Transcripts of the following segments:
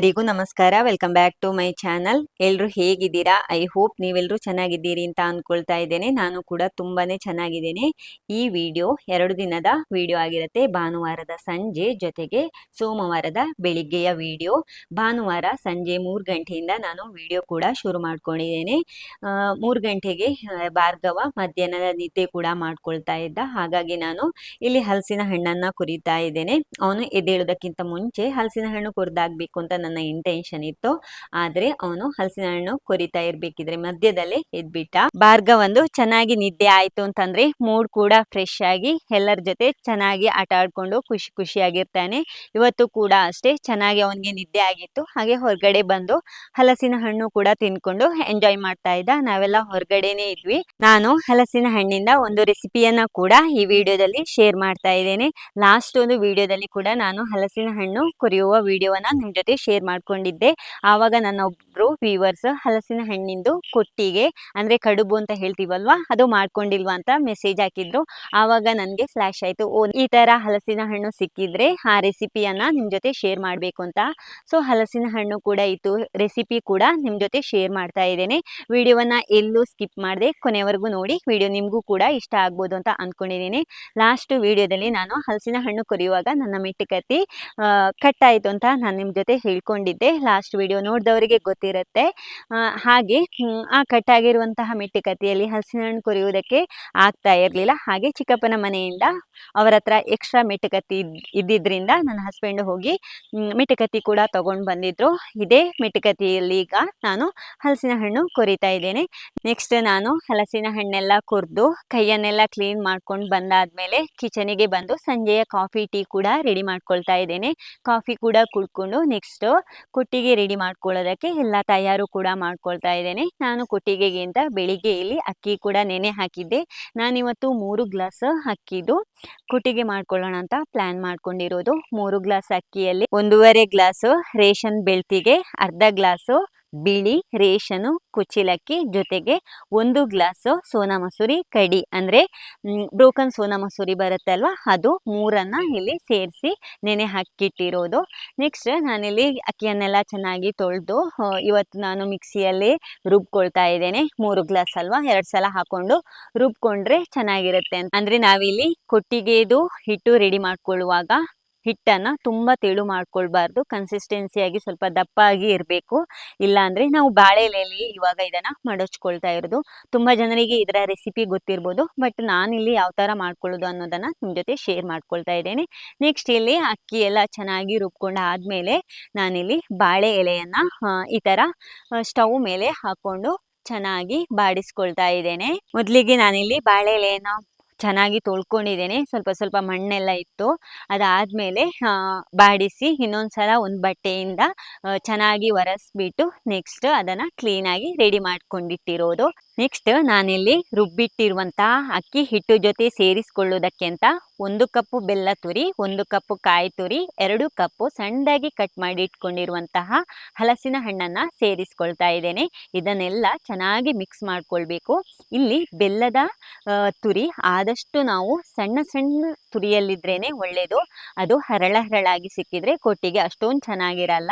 ಎಲ್ಲರಿಗೂ ನಮಸ್ಕಾರ. Welcome back to my channel ಎಲ್ಲರೂ ಹೇಗಿದ್ದೀರಾ? ಐ ಹೋಪ್ ನೀವೆಲ್ಲರೂ ಚೆನ್ನಾಗಿದ್ದೀರಿ ಅಂತ ಅಂದ್ಕೊಳ್ತಾ ಇದ್ದೇನೆ. ನಾನು ಕೂಡ ತುಂಬಾನೇ ಚೆನ್ನಾಗಿದ್ದೇನೆ. ಈ ವಿಡಿಯೋ ಎರಡು ದಿನದ ವಿಡಿಯೋ ಆಗಿರುತ್ತೆ. ಭಾನುವಾರದ ಸಂಜೆ ಜೊತೆಗೆ ಸೋಮವಾರದ ಬೆಳಿಗ್ಗೆಯ ವಿಡಿಯೋ ಭಾನುವಾರ ಸಂಜೆ ಮೂರು ಗಂಟೆಯಿಂದ ನಾನು ವಿಡಿಯೋ ಕೂಡ ಶುರು ಮಾಡ್ಕೊಂಡಿದ್ದೇನೆ. ಮೂರು ಗಂಟೆಗೆ ಭಾರ್ಗವ ಮಧ್ಯಾಹ್ನದ ನಿದ್ದೆ ಕೂಡ ಮಾಡ್ಕೊಳ್ತಾ ಇದ್ದ. ಹಾಗಾಗಿ ನಾನು ಇಲ್ಲಿ ಹಲಸಿನ ಹಣ್ಣನ್ನ ಕುರಿತಾ ಇದ್ದೇನೆ. ಅವನು ಎದ್ದೇಳೋದಕ್ಕಿಂತ ಮುಂಚೆ ಹಲಸಿನ ಹಣ್ಣು ಕುರಿದಾಗಬೇಕು ಅಂತ ನನ್ನ ಇಂಟೆನ್ಷನ್ ಇತ್ತು. ಆದ್ರೆ ಅವನು ಹಲಸಿನ ಹಣ್ಣು ಕೊರಿತಾ ಇರ್ಬೇಕಿದ್ರೆ ಮಧ್ಯದಲ್ಲೇ ಎದ್ಬಿಟ್ಟ. ಭಾರ್ಗವ್ ಒಂದು ಚೆನ್ನಾಗಿ ನಿದ್ದೆ ಆಯ್ತು ಅಂತಂದ್ರೆ ಮೂಡ್ ಕೂಡ ಫ್ರೆಶ್ ಆಗಿ ಎಲ್ಲರ ಜೊತೆ ಚೆನ್ನಾಗಿ ಆಟ ಆಡ್ಕೊಂಡು ಖುಷಿ ಖುಷಿಯಾಗಿರ್ತಾನೆ. ಇವತ್ತು ಕೂಡ ಅಷ್ಟೇ ಚೆನ್ನಾಗಿ ಅವನಿಗೆ ನಿದ್ದೆ ಆಗಿತ್ತು. ಹಾಗೆ ಹೊರಗಡೆ ಬಂದು ಹಲಸಿನ ಹಣ್ಣು ಕೂಡ ತಿನ್ಕೊಂಡು ಎಂಜಾಯ್ ಮಾಡ್ತಾ ಇದ್ದ. ನಾವೆಲ್ಲ ಹೊರಗಡೆನೆ ಇದ್ವಿ. ನಾನು ಹಲಸಿನ ಹಣ್ಣಿಂದ ಒಂದು ರೆಸಿಪಿಯನ್ನ ಕೂಡ ಈ ವಿಡಿಯೋದಲ್ಲಿ ಶೇರ್ ಮಾಡ್ತಾ ಇದ್ದೇನೆ. ಲಾಸ್ಟ್ ಒಂದು ವಿಡಿಯೋದಲ್ಲಿ ಕೂಡ ನಾನು ಹಲಸಿನ ಹಣ್ಣು ಕೊರಿಯುವ ವಿಡಿಯೋವನ್ನ ನಿಮ್ ಜೊತೆ ಶೇರ್ ಮಾಡ್ಕೊಂಡಿದ್ದೆ. ಆವಾಗ ನನ್ನ ಒಬ್ರು ವ್ಯೂವರ್ಸ್ ಹಲಸಿನ ಹಣ್ಣಿಂದು ಕೊಟ್ಟಿಗೆ, ಅಂದ್ರೆ ಕಡುಬು ಅಂತ ಹೇಳ್ತೀವಲ್ವಾ, ಅದು ಮಾಡ್ಕೊಂಡಿಲ್ವಾ ಅಂತ ಮೆಸೇಜ್ ಹಾಕಿದ್ರು. ಆವಾಗ ನನಗೆ ಫ್ಲಾಶ್ ಆಯ್ತು. ಓ, ಈ ತರ ಹಲಸಿನ ಹಣ್ಣು ಸಿಕ್ಕಿದ್ರೆ ಆ ರೆಸಿಪಿಯನ್ನ ನಿಮ್ ಜೊತೆ ಶೇರ್ ಮಾಡ್ಬೇಕು ಅಂತ. ಸೊ ಹಲಸಿನ ಹಣ್ಣು ಕೂಡ ಇತ್ತು ರೆಸಿಪಿ ಕೂಡ ನಿಮ್ ಜೊತೆ ಶೇರ್ ಮಾಡ್ತಾ ಇದ್ದೇನೆ. ವಿಡಿಯೋವನ್ನ ಎಲ್ಲೂ ಸ್ಕಿಪ್ ಮಾಡಿದೆ, ಕೊನೆವರೆಗೂ ನೋಡಿ. ವಿಡಿಯೋ ನಿಮಗೂ ಕೂಡ ಇಷ್ಟ ಆಗ್ಬೋದು ಅಂತ ಅನ್ಕೊಂಡಿದ್ದೀನಿ. ಲಾಸ್ಟ್ ವಿಡಿಯೋದಲ್ಲಿ ನಾನು ಹಲಸಿನ ಹಣ್ಣು ಕೊರಿಯುವಾಗ ನನ್ನ ಮೆಟ್ಟಿಕತ್ತಿ ಕಟ್ ಆಯಿತು ಅಂತ ನಾನು ನಿಮ್ಮ ಜೊತೆ ಹೇಳ್ಕೊಂಡಿದ್ದೆ ಲಾಸ್ಟ್ ವಿಡಿಯೋ ನೋಡಿದವರಿಗೆ ಗೊತ್ತಿರುತ್ತೆ. ಹಾಗೆ ಆ ಕಟ್ ಆಗಿರುವಂತಹ ಮೆಟ್ಟಿಕತ್ತಿಯಲ್ಲಿ ಹಲಸಿನ ಹಣ್ಣು ಕೊರಿಯುವುದಕ್ಕೆ ಆಗ್ತಾ ಇರಲಿಲ್ಲ. ಹಾಗೆ ಚಿಕ್ಕಪ್ಪನ ಮನೆಯಿಂದ ಅವರ ಹತ್ರ ಎಕ್ಸ್ಟ್ರಾ ಮೆಟ್ಟುಕತ್ತಿ ಇದ್ದಿದ್ದರಿಂದ ನನ್ನ ಹಸ್ಬೆಂಡ್ ಹೋಗಿ ಮೆಟ್ಟುಕತ್ತಿ ಕೂಡ ತಗೊಂಡು ಬಂದಿದ್ರು. ಇದೇ ಮೆಟ್ಟಿಕತ್ತಿಯಲ್ಲಿ ಈಗ ನಾನು ಹಲಸಿನ ಹಣ್ಣು ಕೊರಿತಾ ಇದ್ದೇನೆ. ನೆಕ್ಸ್ಟ್ ನಾನು ಹಲಸಿನ ಹಣ್ಣೆಲ್ಲ ಕೊರೆದು, ಕೈಯನ್ನೆಲ್ಲ ಕ್ಲೀನ್ ಮಾಡ್ಕೊಂಡು ಬಂದಾದ್ಮೇಲೆ ಕಿಚನಿಗೆ ಬಂದು ಸಂಜೆಯ ಕಾಫಿ ಟೀ ಕೂಡ ರೆಡಿ ಮಾಡ್ಕೊಳ್ತಾ ಇದ್ದೇನೆ. ಕಾಫಿ ಕೂಡ ಕುಡ್ಕೊಂಡು ನೆಕ್ಸ್ಟ್ ಕೊಟ್ಟಿಗೆ ರೆಡಿ ಮಾಡ್ಕೊಳ್ಳೋದಕ್ಕೆ ಎಲ್ಲ ತಯಾರು ಕೂಡ ಮಾಡ್ಕೊಳ್ತಾ ಇದ್ದೇನೆ. ನಾನು ಕೊಟ್ಟಿಗೆಗಿಂತ ಬೆಳಿಗ್ಗೆ ಇಲ್ಲಿ ಅಕ್ಕಿ ಕೂಡ ನೆನೆ ಹಾಕಿದ್ದೆ. ನಾನಿವತ್ತು ಮೂರು ಗ್ಲಾಸ್ ಅಕ್ಕಿದು ಕೊಟ್ಟಿಗೆ ಮಾಡ್ಕೊಳ್ಳೋಣ ಅಂತ ಪ್ಲಾನ್ ಮಾಡ್ಕೊಂಡಿರೋದು. ಮೂರು ಗ್ಲಾಸ್ ಅಕ್ಕಿಯಲ್ಲಿ ಒಂದೂವರೆ ಗ್ಲಾಸು ರೇಷನ್ ಬೆಳ್ತಿಗೆ, ಅರ್ಧ ಗ್ಲಾಸು ಬಿಳಿ ರೇಷನು ಕುಚಿಲಕ್ಕಿ ಜೊತೆಗೆ ಒಂದು ಗ್ಲಾಸು ಸೋನಾ ಮಸೂರಿ ಕಡಿ. ಅಂದರೆ ಬ್ರೋಕನ್ ಸೋನಾ ಮಸೂರಿ ಬರುತ್ತೆ ಅಲ್ವಾ ಅದು ಮೂರನ್ನ ಇಲ್ಲಿ ಸೇರಿಸಿ ನೆನೆ ಹಾಕಿಟ್ಟಿರೋದು. ನೆಕ್ಸ್ಟ್ ನಾನಿಲ್ಲಿ ಅಕ್ಕಿಯನ್ನೆಲ್ಲ ಚೆನ್ನಾಗಿ ತೊಳೆದು ಇವತ್ತು ನಾನು ಮಿಕ್ಸಿಯಲ್ಲಿ ರುಬ್ಕೊಳ್ತಾ ಇದ್ದೇನೆ. ಮೂರು ಗ್ಲಾಸ್ ಅಲ್ವಾ, ಎರಡು ಸಲ ಹಾಕೊಂಡು ರುಬ್ಕೊಂಡ್ರೆ ಚೆನ್ನಾಗಿರುತ್ತೆ ಅಂದರೆ ನಾವಿಲ್ಲಿ ಕೊಟ್ಟಿಗೆದು ಹಿಟ್ಟು ರೆಡಿ ಮಾಡ್ಕೊಳ್ಳುವಾಗ ಹಿಟ್ಟನ್ನು ತುಂಬ ತೆಳು ಮಾಡ್ಕೊಳ್ಬಾರ್ದು ಕನ್ಸಿಸ್ಟೆನ್ಸಿಯಾಗಿ ಸ್ವಲ್ಪ ದಪ್ಪಾಗಿ ಇರಬೇಕು. ಇಲ್ಲಾಂದರೆ ನಾವು ಬಾಳೆ ಎಲೆಯಲ್ಲಿ ಇವಾಗ ಇದನ್ನು ಮಡಚ್ಕೊಳ್ತಾ ಇರೋದು. ತುಂಬ ಜನರಿಗೆ ಇದರ ರೆಸಿಪಿ ಗೊತ್ತಿರ್ಬೋದು ಬಟ್ ನಾನಿಲ್ಲಿ ಯಾವ ಥರ ಮಾಡ್ಕೊಳ್ಳೋದು ಅನ್ನೋದನ್ನು ನಿಮ್ಮ ಜೊತೆ ಶೇರ್ ಮಾಡ್ಕೊಳ್ತಾ ಇದ್ದೇನೆ. ನೆಕ್ಸ್ಟ್ ಇಲ್ಲಿ ಅಕ್ಕಿ ಎಲ್ಲ ಚೆನ್ನಾಗಿ ರುಬ್ಕೊಂಡು ಆದಮೇಲೆ ನಾನಿಲ್ಲಿ ಬಾಳೆ ಎಲೆಯನ್ನು ಈ ಥರ ಸ್ಟವ್ ಮೇಲೆ ಹಾಕ್ಕೊಂಡು ಚೆನ್ನಾಗಿ ಬಾಡಿಸ್ಕೊಳ್ತಾ ಇದ್ದೇನೆ. ಮೊದಲಿಗೆ ನಾನಿಲ್ಲಿ ಬಾಳೆ ಎಲೆಯನ್ನು ಚೆನ್ನಾಗಿ ತೊಳ್ಕೊಂಡಿದ್ದೇನೆ. ಸ್ವಲ್ಪ ಸ್ವಲ್ಪ ಮಣ್ಣೆಲ್ಲ ಇತ್ತು. ಅದಾದಮೇಲೆ ಬಾಡಿಸಿ ಇನ್ನೊಂದ್ಸಲ ಒಂದು ಬಟ್ಟೆಯಿಂದ ಚೆನ್ನಾಗಿ ಒರೆಸ್ಬಿಟ್ಟು, ನೆಕ್ಸ್ಟ್ ಅದನ್ನು ಕ್ಲೀನಾಗಿ ರೆಡಿ ಮಾಡ್ಕೊಂಡಿಟ್ಟಿರೋದು. ನೆಕ್ಸ್ಟ್ ನಾನಿಲ್ಲಿ ರುಬ್ಬಿಟ್ಟಿರುವಂತಹ ಅಕ್ಕಿ ಹಿಟ್ಟು ಜೊತೆ ಸೇರಿಸ್ಕೊಳ್ಳೋದಕ್ಕೆ ಅಂತ ಒಂದು ಕಪ್ಪು ಬೆಲ್ಲ ತುರಿ, ಒಂದು ಕಪ್ಪು ಕಾಯಿ ತುರಿ, ಎರಡು ಕಪ್ಪು ಸಣ್ಣದಾಗಿ ಕಟ್ ಮಾಡಿ ಇಟ್ಕೊಂಡಿರುವಂತಹ ಹಲಸಿನ ಹಣ್ಣನ್ನು ಸೇರಿಸ್ಕೊಳ್ತಾ ಇದ್ದೇನೆ. ಇದನ್ನೆಲ್ಲ ಚೆನ್ನಾಗಿ ಮಿಕ್ಸ್ ಮಾಡ್ಕೊಳ್ಬೇಕು. ಇಲ್ಲಿ ಬೆಲ್ಲದ ತುರಿ ಆದಷ್ಟು ನಾವು ಸಣ್ಣ ಸಣ್ಣ ತುರಿಯಲ್ಲಿದ್ರೇನೆ ಒಳ್ಳೆಯದು ಅದು ಹರಳ ಹರಳಾಗಿ ಸಿಕ್ಕಿದ್ರೆ ಕೊಟ್ಟಿಗೆ ಅಷ್ಟೊಂದು ಚೆನ್ನಾಗಿರಲ್ಲ.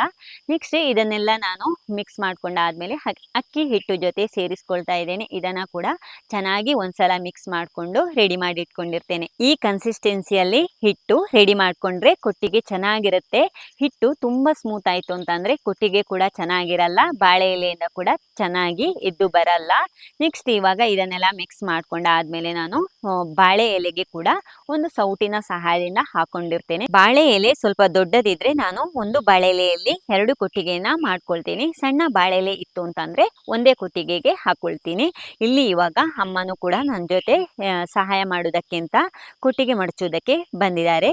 ನೆಕ್ಸ್ಟ್ ಇದನ್ನೆಲ್ಲ ನಾನು ಮಿಕ್ಸ್ ಮಾಡ್ಕೊಂಡಾದ್ಮೇಲೆ ಅಕ್ಕಿ ಹಿಟ್ಟು ಜೊತೆ ಸೇರಿಸ್ಕೊಳ್ತಾ ಇದ್ದೇನೆ. ಇದನ್ನ ಕೂಡ ಚೆನ್ನಾಗಿ ಒಂದ್ಸಲ ಮಿಕ್ಸ್ ಮಾಡಿಕೊಂಡು ರೆಡಿ ಮಾಡಿ ಇಟ್ಕೊಂಡಿರ್ತೇನೆ ಈ ಕನ್ಸಿಸ್ಟೆನ್ಸಿಯಲ್ಲಿ ಹಿಟ್ಟು ರೆಡಿ ಮಾಡ್ಕೊಂಡ್ರೆ ಕೊಟ್ಟಿಗೆ ಚೆನ್ನಾಗಿರುತ್ತೆ. ಹಿಟ್ಟು ತುಂಬಾ ಸ್ಮೂತ್ ಆಯ್ತು ಅಂತಂದ್ರೆ ಕೊಟ್ಟಿಗೆ ಕೂಡ ಚೆನ್ನಾಗಿರಲ್ಲ. ಬಾಳೆ ಎಲೆಯಿಂದ ಕೂಡ ಚೆನ್ನಾಗಿ ಇದ್ದು ಬರಲ್ಲ. ನೆಕ್ಸ್ಟ್ ಇವಾಗ ಇದನ್ನೆಲ್ಲ ಮಿಕ್ಸ್ ಮಾಡ್ಕೊಂಡಾದ್ಮೇಲೆ ನಾನು ಬಾಳೆ ಎಲೆಗೆ ಕೂಡ ಒಂದು ಸೌಟಿನ ಸಹಾಯದಿಂದ ಹಾಕೊಂಡಿರ್ತೇನೆ. ಬಾಳೆ ಎಲೆ ಸ್ವಲ್ಪ ದೊಡ್ಡದಿದ್ರೆ ನಾನು ಒಂದು ಬಾಳೆ ಎಲೆಯಲ್ಲಿ ಎರಡು ಕೊಟ್ಟಿಗೆಯನ್ನ ಮಾಡ್ಕೊಳ್ತೀನಿ. ಸಣ್ಣ ಬಾಳೆ ಎಲೆ ಇತ್ತು ಅಂತಂದ್ರೆ ಒಂದೇ ಕೊಟ್ಟಿಗೆಗೆ ಹಾಕೊಳ್ತೀನಿ. ಇಲ್ಲಿ ಇವಾಗ ಅಮ್ಮನೂ ಕೂಡ ನನ್ನ ಜೊತೆ ಸಹಾಯ ಮಾಡೋದಕ್ಕಿಂತ ಕೊಟ್ಟಿಗೆ ಮಡಚೋದಕ್ಕೆ ಬಂದಿದ್ದಾರೆ.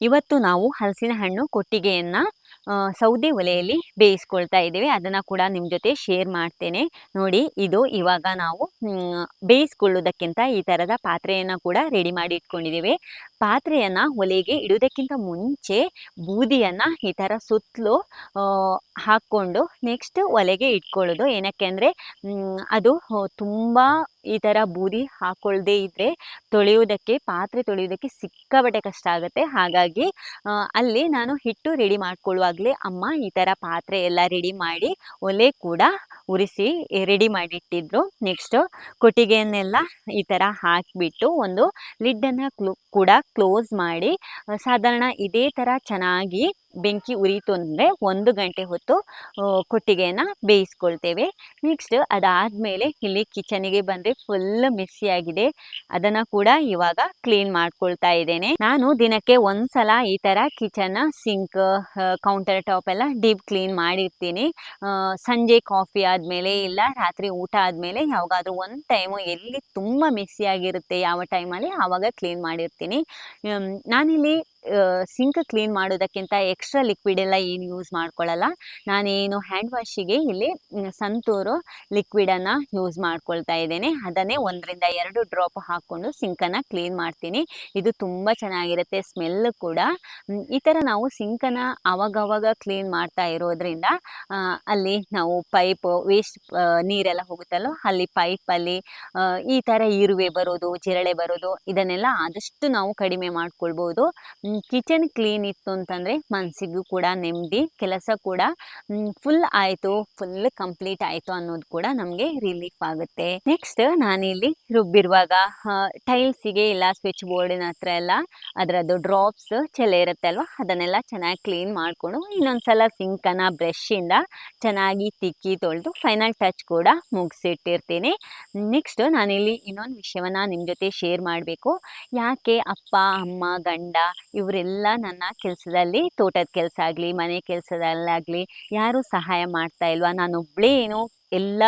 ಇವತ್ತು ನಾವು ಹಲಸಿನ ಹಣ್ಣು ಕೊಟ್ಟಿಗೆಯನ್ನ ಸೌದೆ ಒಲೆಯಲ್ಲಿ ಬೇಯಿಸ್ಕೊಳ್ತಾ ಇದ್ದೇವೆ. ಅದನ್ನ ಕೂಡ ನಿಮ್ಮ ಜೊತೆ ಶೇರ್ ಮಾಡ್ತೇನೆ. ನೋಡಿ, ಇದು ಇವಾಗ ನಾವು ಬೇಯಿಸ್ಕೊಳ್ಳೋದಕ್ಕಿಂತ ಈ ಥರದ ಪಾತ್ರೆಯನ್ನು ಕೂಡ ರೆಡಿ ಮಾಡಿ ಇಟ್ಕೊಂಡಿದ್ದೇವೆ. ಪಾತ್ರೆಯನ್ನ ಒಲೆಗೆ ಇಡುವುದಕ್ಕಿಂತ ಮುಂಚೆ ಬೂದಿಯನ್ನ ಈ ಥರ ಸುತ್ತಲೂ ಹಾಕ್ಕೊಂಡು ನೆಕ್ಸ್ಟ್ ಒಲೆಗೆ ಇಟ್ಕೊಳ್ಳೋದು. ಏನಕ್ಕೆ ಅಂದ್ರೆ ಅದು ತುಂಬ ಈ ಥರ ಬೂದಿ ಹಾಕೊಳ್ಳದೇ ಇದ್ರೆ ತೊಳೆಯುವುದಕ್ಕೆ, ಪಾತ್ರೆ ತೊಳೆಯುವುದಕ್ಕೆ ಸಿಕ್ಕಾಪಟ್ಟೆ ಕಷ್ಟ ಆಗುತ್ತೆ. ಹಾಗಾಗಿ ಅಲ್ಲಿ ನಾನು ಹಿಟ್ಟು ರೆಡಿ ಮಾಡ್ಕೊಳ್ಳುವಾಗಲೇ ಅಮ್ಮ ಈ ಥರ ಪಾತ್ರೆ ಎಲ್ಲ ರೆಡಿ ಮಾಡಿ ಒಲೆ ಕೂಡ ಉರಿಸಿ ರೆಡಿ ಮಾಡಿಟ್ಟಿದ್ರು. ನೆಕ್ಸ್ಟ್ ಕೊಟ್ಟಿಗೆಯನ್ನೆಲ್ಲ ಈ ಥರ ಹಾಕಿಬಿಟ್ಟು ಒಂದು ಲಿಡ್ಡನ್ನು ಕೂಡ ಕ್ಲೋಸ್ ಮಾಡಿ ಸಾಧಾರಣ ಇದೇ ತರ ಚೆನ್ನಾಗಿ ಬೆಂಕಿ ಉರಿಯಿತು ಅಂದರೆ ಒಂದು ಗಂಟೆ ಹೊತ್ತು ಕೊಟ್ಟಿಗೆಯನ್ನು ಬೇಯಿಸ್ಕೊಳ್ತೇವೆ. ನೆಕ್ಸ್ಟ್ ಅದಾದಮೇಲೆ ಇಲ್ಲಿ ಕಿಚನಿಗೆ ಬಂದರೆ ಫುಲ್ ಮೆಸ್ಸಿಯಾಗಿದೆ ಅದನ್ನ ಕೂಡ ಇವಾಗ ಕ್ಲೀನ್ ಮಾಡ್ಕೊಳ್ತಾ ಇದ್ದೇನೆ. ನಾನು ದಿನಕ್ಕೆ ಒಂದ್ಸಲ ಈ ಥರ ಕಿಚನ್ನ ಸಿಂಕ್ ಕೌಂಟರ್ ಟಾಪ್ ಎಲ್ಲ ಡೀಪ್ ಕ್ಲೀನ್ ಮಾಡಿರ್ತೀನಿ. ಸಂಜೆ ಕಾಫಿ ಆದಮೇಲೆ ಇಲ್ಲ, ರಾತ್ರಿ ಊಟ ಆದಮೇಲೆ ಯಾವಾಗಾದ್ರೂ ಒಂದು ಟೈಮು ಎಲ್ಲಿ ತುಂಬ ಮೆಸ್ಸಿಯಾಗಿರುತ್ತೆ ಯಾವ ಟೈಮಲ್ಲಿ ಆವಾಗ ಕ್ಲೀನ್ ಮಾಡಿರ್ತೀನಿ. ನಾನಿಲ್ಲಿ ಸಿಂಕ್ ಕ್ಲೀನ್ ಮಾಡೋದಕ್ಕಿಂತ ಎಕ್ಸ್ಟ್ರಾ ಲಿಕ್ವಿಡ್ ಎಲ್ಲ ಏನು ಯೂಸ್ ಮಾಡ್ಕೊಳ್ಳಲ್ಲ ನಾನೇನು ಹ್ಯಾಂಡ್ ವಾಶಿಗೆ ಇಲ್ಲಿ ಸಂತೂರು ಲಿಕ್ವಿಡನ್ನು ಯೂಸ್ ಮಾಡ್ಕೊಳ್ತಾ ಇದ್ದೇನೆ. ಅದನ್ನೇ ಒಂದರಿಂದ ಎರಡು ಡ್ರಾಪ್ ಹಾಕ್ಕೊಂಡು ಸಿಂಕನ್ನು ಕ್ಲೀನ್ ಮಾಡ್ತೀನಿ. ಇದು ತುಂಬ ಚೆನ್ನಾಗಿರುತ್ತೆ ಸ್ಮೆಲ್ ಕೂಡ. ಈ ಥರ ನಾವು ಸಿಂಕನ್ನು ಅವಾಗವಾಗ ಕ್ಲೀನ್ ಮಾಡ್ತಾ ಇರೋದ್ರಿಂದ ಅಲ್ಲಿ ನಾವು ಪೈಪ್ ವೇಸ್ಟ್ ನೀರೆಲ್ಲ ಹೋಗುತ್ತಲ್ಲೋ ಅಲ್ಲಿ ಪೈಪಲ್ಲಿ ಈ ಥರ ಇರುವೆ ಬರೋದು, ಜಿರಳೆ ಬರೋದು, ಇದನ್ನೆಲ್ಲ ಆದಷ್ಟು ನಾವು ಕಡಿಮೆ ಮಾಡ್ಕೊಳ್ಬೋದು. ಕಿಚನ್ ಕ್ಲೀನ್ ಇತ್ತು ಅಂತಂದರೆ ಮನಸ್ಸಿಗೂ ಕೂಡ ನೆಮ್ಮದಿ, ಕೆಲಸ ಕೂಡ ಫುಲ್ ಆಯಿತು ಫುಲ್ ಕಂಪ್ಲೀಟ್ ಆಯಿತು ಅನ್ನೋದು ಕೂಡ ನಮಗೆ ರಿಲೀಫ್ ಆಗುತ್ತೆ. ನೆಕ್ಸ್ಟ್ ನಾನಿಲ್ಲಿ ರುಬ್ಬಿರುವಾಗ ಟೈಲ್ಸಿಗೆ ಇಲ್ಲ ಸ್ವಿಚ್ ಬೋರ್ಡಿನ ಹತ್ರ ಎಲ್ಲ ಅದರದ್ದು ಡ್ರಾಪ್ಸ್ ಚೆಲೆ ಇರುತ್ತೆ ಅಲ್ವಾ? ಅದನ್ನೆಲ್ಲ ಚೆನ್ನಾಗಿ ಕ್ಲೀನ್ ಮಾಡಿಕೊಂಡು ಇನ್ನೊಂದ್ಸಲ ಸಿಂಕನ್ನು ಬ್ರಷಿಂದ ಚೆನ್ನಾಗಿ ತಿಕ್ಕಿ ತೊಳೆದು ಫೈನಲ್ ಟಚ್ ಕೂಡ ಮುಗಿಸಿಟ್ಟಿರ್ತೀನಿ. ನೆಕ್ಸ್ಟ್ ನಾನಿಲ್ಲಿ ಇನ್ನೊಂದು ವಿಷಯವನ್ನು ನಿಮ್ಮ ಜೊತೆ ಶೇರ್ ಮಾಡಬೇಕು. ಯಾಕೆ ಅಪ್ಪ, ಅಮ್ಮ, ಗಂಡ ಇವರೆಲ್ಲ ನನ್ನ ಕೆಲಸದಲ್ಲಿ ತೋಟದ ಕೆಲಸ ಆಗಲಿ, ಮನೆ ಕೆಲಸದಲ್ಲಾಗಲಿ ಯಾರೂ ಸಹಾಯ ಮಾಡ್ತಾ ಇಲ್ವಾ? ನಾನೊಬ್ಬಳೇ ಏನು ಎಲ್ಲ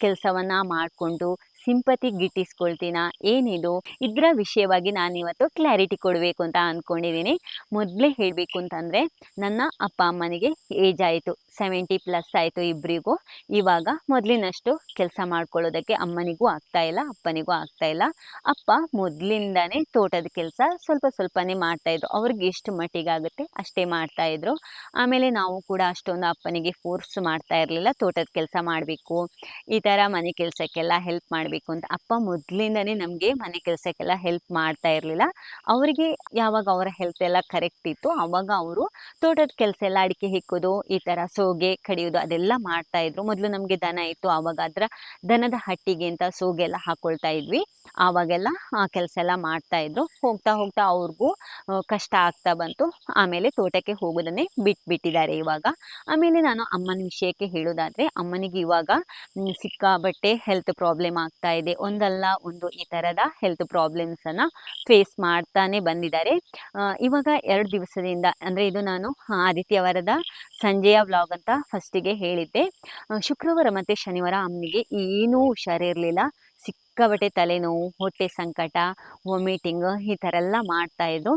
ಕೆಲಸವನ್ನ ಮಾಡಿಕೊಂಡು ಸಿಂಪತಿ ಗಿಟ್ಟಿಸ್ಕೊಳ್ತೀನ? ಏನಿದು? ಇದರ ವಿಷಯವಾಗಿ ನಾನು ಇವತ್ತು ಕ್ಲಾರಿಟಿ ಕೊಡಬೇಕು ಅಂತ ಅಂದ್ಕೊಂಡಿದ್ದೀನಿ ಮೊದಲೇ ಹೇಳಬೇಕು ಅಂತಂದರೆ, ನನ್ನ ಅಪ್ಪ ಅಮ್ಮನಿಗೆ ಏಜ್ ಆಯಿತು, ಸೆವೆಂಟಿ ಪ್ಲಸ್ ಆಯಿತು ಇಬ್ಬರಿಗೂ ಇವಾಗ ಮೊದಲಿನಷ್ಟು ಕೆಲಸ ಮಾಡ್ಕೊಳ್ಳೋದಕ್ಕೆ ಅಮ್ಮನಿಗೂ ಆಗ್ತಾ ಇಲ್ಲ, ಅಪ್ಪನಿಗೂ ಆಗ್ತಾ ಇಲ್ಲ. ಅಪ್ಪ ಮೊದಲಿಂದಾನೇ ತೋಟದ ಕೆಲಸ ಸ್ವಲ್ಪ ಸ್ವಲ್ಪನೇ ಮಾಡ್ತಾಯಿದ್ರು ಅವ್ರಿಗೆ ಎಷ್ಟು ಮಟ್ಟಿಗಾಗುತ್ತೆ ಅಷ್ಟೇ ಮಾಡ್ತಾಯಿದ್ರು ಆಮೇಲೆ ನಾವು ಕೂಡ ಅಷ್ಟೊಂದು ಅಪ್ಪನಿಗೆ ಫೋರ್ಸ್ ಮಾಡ್ತಾ ಇರಲಿಲ್ಲ, ತೋಟದ ಕೆಲಸ ಮಾಡಬೇಕು. ಈ ಥರ ಮನೆ ಕೆಲಸಕ್ಕೆಲ್ಲ ಹೆಲ್ಪ್ ಮಾಡಬೇಕು. ಅಂತ ಅಪ್ಪ ಮೊದಲಿಂದನೇ ನಮಗೆ ಮನೆ ಕೆಲಸಕ್ಕೆಲ್ಲ ಹೆಲ್ಪ್ ಮಾಡ್ತಾ ಇರಲಿಲ್ಲ. ಅವರಿಗೆ ಯಾವಾಗ ಅವರ ಹೆಲ್ತ್ ಎಲ್ಲ ಕರೆಕ್ಟ್ ಇತ್ತು ಅವಾಗ ಅವರು ತೋಟದ ಕೆಲಸ ಎಲ್ಲ ಅಡಿಕೆ ಹಿಕ್ಕೋದು, ಈ ಥರ ಸೋಗೆ ಕಡಿಯೋದು ಅದೆಲ್ಲ ಮಾಡ್ತಾ ಇದ್ರು. ಮೊದಲು ನಮಗೆ ದನ ಇತ್ತು ಆವಾಗ ಅದರ ದನದ ಹಟ್ಟಿಗೆ ಅಂತ ಸೋಗೆ ಎಲ್ಲ ಹಾಕೊಳ್ತಾ ಇದ್ವಿ. ಆವಾಗೆಲ್ಲ ಆ ಕೆಲಸ ಎಲ್ಲ ಮಾಡ್ತಾ ಇದ್ರು. ಹೋಗ್ತಾ ಹೋಗ್ತಾ ಅವ್ರಿಗೂ ಕಷ್ಟ ಆಗ್ತಾ ಬಂತು. ಆಮೇಲೆ ತೋಟಕ್ಕೆ ಹೋಗೋದನ್ನೇ ಬಿಟ್ಬಿಟ್ಟಿದ್ದಾರೆ ಇವಾಗ. ಆಮೇಲೆ ನಾನು ಅಮ್ಮನ ವಿಷಯಕ್ಕೆ ಹೇಳೋದಾದ್ರೆ, ಅಮ್ಮನಿಗೆ ಇವಾಗ ಸಿಕ್ಕ ಸಿಕ್ಕಾಬಟ್ಟೆ ಹೆಲ್ತ್ ಪ್ರಾಬ್ಲಮ್ ಆಗ್ತಾ ಇದೆ. ಒಂದಲ್ಲ ಒಂದು ಈ ಥರದ ಹೆಲ್ತ್ ಪ್ರಾಬ್ಲಮ್ಸನ್ನು ಫೇಸ್ ಮಾಡ್ತಾನೆ ಬಂದಿದ್ದಾರೆ. ಇವಾಗ ಎರಡು ದಿವಸದಿಂದ, ಅಂದರೆ ಇದು ನಾನು ಆದಿತ್ಯವಾರದ ಸಂಜೆಯ ವ್ಲಾಗ್ ಅಂತ ಫಸ್ಟಿಗೆ ಹೇಳಿದ್ದೆ. ಶುಕ್ರವಾರ ಮತ್ತು ಶನಿವಾರ ಅಮ್ಮನಿಗೆ ಏನೂ ಹುಷಾರಿರಲಿಲ್ಲ. ಸಿಕ್ಕಾಬಟ್ಟೆ ತಲೆನೋವು, ಹೊಟ್ಟೆ ಸಂಕಟ ವಾಮಿಟಿಂಗ್ ಈ ಥರ ಎಲ್ಲ ಮಾಡ್ತಾಯಿದ್ರು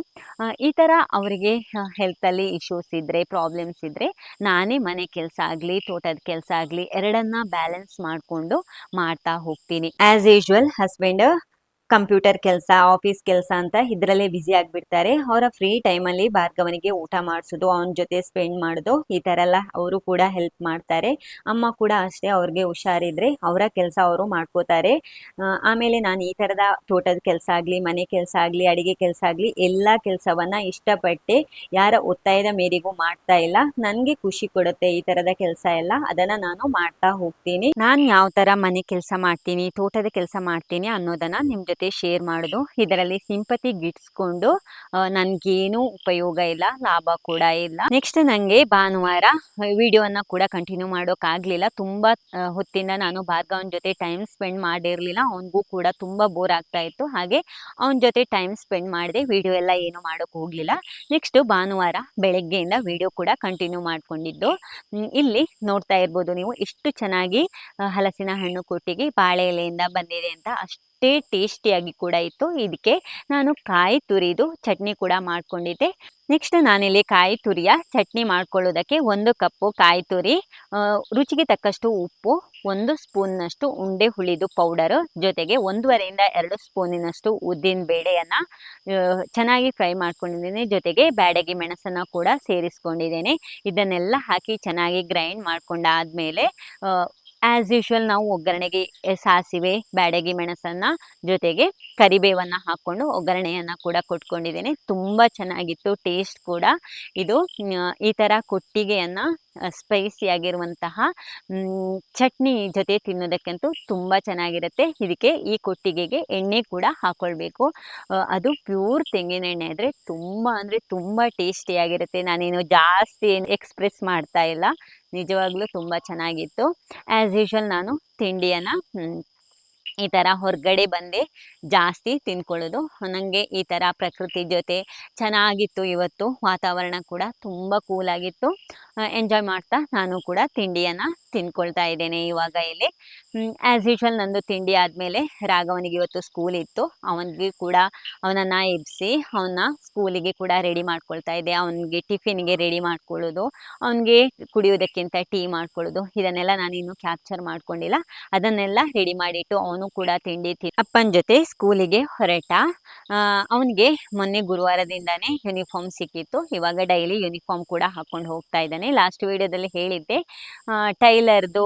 ಈ ಥರ ಅವರಿಗೆ ಹೆಲ್ತಲ್ಲಿ ಇಶ್ಯೂಸ್ ಇದ್ದರೆ ಪ್ರಾಬ್ಲಮ್ಸ್ ಇದ್ದರೆ ನಾನೇ ಮನೆ ಕೆಲಸ ಆಗಲಿ, ತೋಟದ ಕೆಲಸ ಆಗಲಿ ಎರಡನ್ನ ಬ್ಯಾಲೆನ್ಸ್ ಮಾಡಿಕೊಂಡು ಮಾಡ್ತಾ ಹೋಗ್ತೀನಿ. ಆ್ಯಸ್ ಯೂಶ್ವಲ್ ಹಸ್ಬೆಂಡ್ ಕಂಪ್ಯೂಟರ್ ಕೆಲಸ, ಆಫೀಸ್ ಕೆಲಸ ಅಂತ ಇದರಲ್ಲೇ ಬ್ಯುಸಿ ಆಗಿಬಿಡ್ತಾರೆ. ಅವರ ಫ್ರೀ ಟೈಮಲ್ಲಿ ಭಾರ್ಗವನಿಗೆ ಊಟ ಮಾಡಿಸೋದು, ಅವನ ಜೊತೆ ಸ್ಪೆಂಡ್ ಮಾಡೋದು, ಈ ಥರ ಎಲ್ಲ ಅವರು ಕೂಡ ಹೆಲ್ಪ್ ಮಾಡ್ತಾರೆ. ಅಮ್ಮ ಕೂಡ ಅಷ್ಟೇ ಅವ್ರಿಗೆ ಹುಷಾರಿದ್ರೆ ಅವರ ಕೆಲಸ ಅವರು ಮಾಡ್ಕೋತಾರೆ. ಆಮೇಲೆ ನಾನು ಈ ಥರದ ತೋಟದ ಕೆಲಸ ಆಗಲಿ, ಮನೆ ಕೆಲಸ ಆಗಲಿ, ಅಡಿಗೆ ಕೆಲಸ ಆಗಲಿ, ಎಲ್ಲ ಕೆಲಸವನ್ನ ಇಷ್ಟಪಟ್ಟೆ ಯಾರ ಒತ್ತಾಯದ ಮೇರೆಗೂ ಮಾಡ್ತಾ ಇಲ್ಲ. ನನಗೆ ಖುಷಿ ಕೊಡುತ್ತೆ ಈ ಥರದ ಕೆಲಸ ಎಲ್ಲ, ಅದನ್ನ ನಾನು ಮಾಡ್ತಾ ಹೋಗ್ತೀನಿ. ನಾನು ಯಾವ ಥರ ಮನೆ ಕೆಲಸ ಮಾಡ್ತೀನಿ, ತೋಟದ ಕೆಲಸ ಮಾಡ್ತೀನಿ ಅನ್ನೋದನ್ನ ನಿಮ್ಮ ಜೊತೆ ಶೇರ್ ಮಾಡೋದು. ಇದರಲ್ಲಿ ಸಿಂಪತಿ ಗಿಟ್ಸ್ಕೊಂಡು ನನಗೇನು ಉಪಯೋಗ ಇಲ್ಲ, ಲಾಭ ಕೂಡ ಇಲ್ಲ. ನೆಕ್ಸ್ಟ್ ನನಗೆ ಭಾನುವಾರ ವಿಡಿಯೋನ ಕೂಡ ಕಂಟಿನ್ಯೂ ಮಾಡೋಕ್ಕಾಗಲಿಲ್ಲ ತುಂಬ ಹೊತ್ತಿಂದ ನಾನು ಭಾರ್ಗವನ ಜೊತೆ ಟೈಮ್ ಸ್ಪೆಂಡ್ ಮಾಡಿರಲಿಲ್ಲ. ಅವನಿಗೂ ಕೂಡ ತುಂಬ ಬೋರ್ ಆಗ್ತಾ ಇತ್ತು. ಹಾಗೆ ಅವನ ಜೊತೆ ಟೈಮ್ ಸ್ಪೆಂಡ್ ಮಾಡಿದೆ ವಿಡಿಯೋ ಎಲ್ಲ ಏನು ಮಾಡೋಕೆ ಹೋಗಲಿಲ್ಲ. ನೆಕ್ಸ್ಟ್ ಭಾನುವಾರ ಬೆಳಗ್ಗೆಯಿಂದ ವಿಡಿಯೋ ಕೂಡ ಕಂಟಿನ್ಯೂ ಮಾಡ್ಕೊಂಡಿದ್ದು. ಇಲ್ಲಿ ನೋಡ್ತಾ ಇರ್ಬೋದು ನೀವು ಎಷ್ಟು ಚೆನ್ನಾಗಿ ಹಲಸಿನ ಹಣ್ಣು ಕೊಟ್ಟಿಗೆ, ಬಾಳೆ ಎಲೆಯಿಂದ ಬಂದಿದೆ ಅಂತ ಅಷ್ಟು ಅಷ್ಟೇ ಟೇಸ್ಟಿಯಾಗಿ ಕೂಡ ಇತ್ತು. ಇದಕ್ಕೆ ನಾನು ಕಾಯಿ ತುರಿದು ಚಟ್ನಿ ಕೂಡ ಮಾಡ್ಕೊಂಡಿದ್ದೆ. ನೆಕ್ಸ್ಟ್ ನಾನಿಲ್ಲಿ ಕಾಯಿ ತುರಿಯ ಚಟ್ನಿ ಮಾಡ್ಕೊಳ್ಳೋದಕ್ಕೆ ಒಂದು ಕಪ್ಪು ಕಾಯಿ ತುರಿ ರುಚಿಗೆ ತಕ್ಕಷ್ಟು ಉಪ್ಪು, ಒಂದು ಸ್ಪೂನ್ನಷ್ಟು ಉಂಡೆ ಹುಳಿದು ಪೌಡರ್, ಜೊತೆಗೆ ಒಂದೂವರೆಯಿಂದ ಎರಡು ಸ್ಪೂನಿನಷ್ಟು ಉದ್ದಿನ ಬೇಳೆಯನ್ನು ಚೆನ್ನಾಗಿ ಫ್ರೈ ಮಾಡ್ಕೊಂಡಿದ್ದೀನಿ. ಜೊತೆಗೆ ಬ್ಯಾಡಗಿ ಮೆಣಸನ್ನು ಕೂಡ ಸೇರಿಸ್ಕೊಂಡಿದ್ದೇನೆ. ಇದನ್ನೆಲ್ಲ ಹಾಕಿ ಚೆನ್ನಾಗಿ ಗ್ರೈಂಡ್ ಮಾಡ್ಕೊಂಡಾದ್ಮೇಲೆ ಆ್ಯಸ್ ಯೂಶ್ವಲ್ ನಾವು ಒಗ್ಗರಣೆಗೆ ಸಾಸಿವೆ, ಬ್ಯಾಡಗಿ ಮೆಣಸನ್ನು ಜೊತೆಗೆ ಕರಿಬೇವನ್ನು ಹಾಕ್ಕೊಂಡು ಒಗ್ಗರಣೆಯನ್ನು ಕೂಡ ಕೊಟ್ಕೊಂಡಿದ್ದೇನೆ. ತುಂಬ ಚೆನ್ನಾಗಿತ್ತು ಟೇಸ್ಟ್ ಕೂಡ. ಇದು ಈ ಥರ ಕೊಟ್ಟಿಗೆಯನ್ನು ಸ್ಪೈಸಿಯಾಗಿರುವಂತಹ ಚಟ್ನಿ ಜೊತೆ ತಿನ್ನೋದಕ್ಕಂತೂ ತುಂಬ ಚೆನ್ನಾಗಿರುತ್ತೆ. ಇದಕ್ಕೆ ಈ ಕೊಟ್ಟಿಗೆಗೆ ಎಣ್ಣೆ ಕೂಡ ಹಾಕ್ಕೊಳ್ಬೇಕು ಅದು ಪ್ಯೂರ್ ತೆಂಗಿನ ಎಣ್ಣೆ ಆದರೆ ತುಂಬ ಅಂದರೆ ತುಂಬ ಟೇಸ್ಟಿಯಾಗಿರುತ್ತೆ ನಾನೇನು ಜಾಸ್ತಿ ಎಕ್ಸ್ಪ್ರೆಸ್ ಮಾಡ್ತಾ ಇಲ್ಲ. ನಿಜವಾಗ್ಲೂ ತುಂಬ ಚೆನ್ನಾಗಿತ್ತು. ಆ್ಯಸ್ ಯೂಶ್ವಲ್ ನಾನು ತಿಂಡಿಯನ್ನು ಈ ಥರ ಹೊರಗಡೆ ಬಂದೆ ಜಾಸ್ತಿ ತಿನ್ಕೊಳ್ಳೋದು. ನನಗೆ ಈ ಥರ ಪ್ರಕೃತಿ ಜೊತೆ ಚೆನ್ನಾಗಿತ್ತು ಇವತ್ತು. ವಾತಾವರಣ ಕೂಡ ತುಂಬ ಕೂಲಾಗಿತ್ತು ಎಂಜಾಯ್ ಮಾಡ್ತಾ ನಾನು ಕೂಡ ತಿಂಡಿಯನ್ನು ತಿನ್ಕೊಳ್ತಾ ಇದ್ದೇನೆ ಇವಾಗ ಇಲ್ಲಿ. ಆ್ಯಸ್ ಯೂಶ್ವಲ್ ನಂದು ತಿಂಡಿ ಆದಮೇಲೆ ರಾಘವನಿಗೆ ಇವತ್ತು ಸ್ಕೂಲ್ ಇತ್ತು. ಅವನಿಗೆ ಕೂಡ ಅವನನ್ನು ಎಬ್ಬಿಸಿ ಅವನ್ನ ಸ್ಕೂಲಿಗೆ ಕೂಡ ರೆಡಿ ಮಾಡ್ಕೊಳ್ತಾ ಇದ್ದೆ. ಅವನಿಗೆ ಟಿಫಿನ್ಗೆ ರೆಡಿ ಮಾಡ್ಕೊಳ್ಳೋದು, ಅವನಿಗೆ ಕುಡಿಯೋದಕ್ಕಿಂತ ಟೀ ಮಾಡ್ಕೊಳ್ಳೋದು, ಇದನ್ನೆಲ್ಲ ನಾನಿನ್ನು ಕ್ಯಾಪ್ಚರ್ ಮಾಡ್ಕೊಂಡಿಲ್ಲ. ಅದನ್ನೆಲ್ಲ ರೆಡಿ ಮಾಡಿಟ್ಟು ಅವನು ಕೂಡ ತಿಂಡಿ ತಿ, ಅಪ್ಪನ ಜೊತೆ ಸ್ಕೂಲಿಗೆ ಹೊರಟ. ಅವನಿಗೆ ಮೊನ್ನೆ ಗುರುವಾರದಿಂದಾನೇ ಯೂನಿಫಾರ್ಮ್ ಸಿಕ್ಕಿತ್ತು. ಇವಾಗ ಡೈಲಿ ಯೂನಿಫಾರ್ಮ್ ಕೂಡ ಹಾಕೊಂಡು ಹೋಗ್ತಾ ಇದ್ದಾನೆ. ಲಾಸ್ಟ್ ವಿಡಿಯೋದಲ್ಲಿ ಹೇಳಿದ್ದೆ ಟೈಲರ್ದು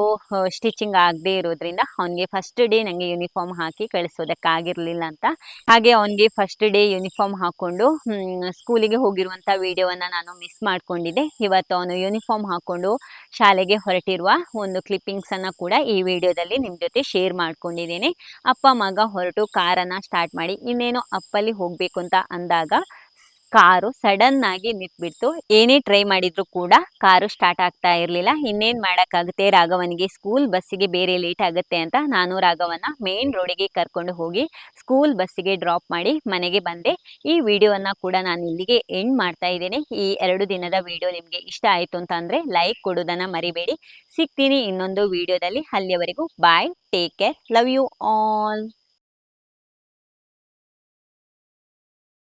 ಸ್ಟಿಚಿಂಗ್ ಆಗದೆ ಇರೋದ್ರಿಂದ ಅವನಿಗೆ ಫಸ್ಟ್ ಡೇ ನನಗೆ ಯೂನಿಫಾರ್ಮ್ ಹಾಕಿ ಕಳಿಸೋದಕ್ಕಾಗಿರಲಿಲ್ಲ ಅಂತ. ಹಾಗೆ ಅವನಿಗೆ ಫಸ್ಟ್ ಡೇ ಯೂನಿಫಾರ್ಮ್ ಹಾಕ್ಕೊಂಡು ಸ್ಕೂಲಿಗೆ ಹೋಗಿರುವಂಥ ವಿಡಿಯೋವನ್ನು ನಾನು ಮಿಸ್ ಮಾಡಿಕೊಂಡಿದ್ದೆ. ಇವತ್ತು ಅವನು ಯೂನಿಫಾರ್ಮ್ ಹಾಕ್ಕೊಂಡು ಶಾಲೆಗೆ ಹೊರಟಿರುವ ಒಂದು ಕ್ಲಿಪ್ಪಿಂಗ್ಸನ್ನು ಕೂಡ ಈ ವಿಡಿಯೋದಲ್ಲಿ ನಿಮ್ಮ ಜೊತೆ ಶೇರ್ ಮಾಡ್ಕೊಂಡಿದ್ದೇನೆ. ಅಪ್ಪ, ಮಗ ಹೊರಟು, ಕಾರನ್ನು ಸ್ಟಾರ್ಟ್ ಮಾಡಿ ಇನ್ನೇನು ಅಪ್ಪಲ್ಲಿ ಹೋಗಬೇಕು ಅಂತ ಅಂದಾಗ ಕಾರು ಸಡನ್ ಆಗಿ ನಿಂತ್ಬಿಡ್ತು. ಏನೇ ಟ್ರೈ ಮಾಡಿದ್ರು ಕೂಡ ಕಾರು ಸ್ಟಾರ್ಟ್ ಆಗ್ತಾ ಇರಲಿಲ್ಲ. ಇನ್ನೇನ್ ಮಾಡೋಕ್ಕಾಗುತ್ತೆ? ರಾಘವನಿಗೆ ಸ್ಕೂಲ್ ಬಸ್ಸಿಗೆ ಬೇರೆ ಲೇಟ್ ಆಗುತ್ತೆ ಅಂತ ನಾನು ರಾಘವನ ಮೇನ್ ರೋಡಿಗೆ ಕರ್ಕೊಂಡು ಹೋಗಿ ಸ್ಕೂಲ್ ಬಸ್ಸಿಗೆ ಡ್ರಾಪ್ ಮಾಡಿ ಮನೆಗೆ ಬಂದೆ. ಈ ವಿಡಿಯೋವನ್ನು ಕೂಡ ನಾನು ಇಲ್ಲಿಗೆ ಎಂಡ್ ಮಾಡ್ತಾ ಇದ್ದೇನೆ. ಈ ಎರಡು ದಿನದ ವಿಡಿಯೋ ನಿಮಗೆ ಇಷ್ಟ ಆಯಿತು ಅಂತ ಅಂದರೆ ಲೈಕ್ ಕೊಡೋದನ್ನು ಮರಿಬೇಡಿ. ಸಿಗ್ತೀನಿ ಇನ್ನೊಂದು ವಿಡಿಯೋದಲ್ಲಿ. ಅಲ್ಲಿಯವರೆಗೂ bye take care love you all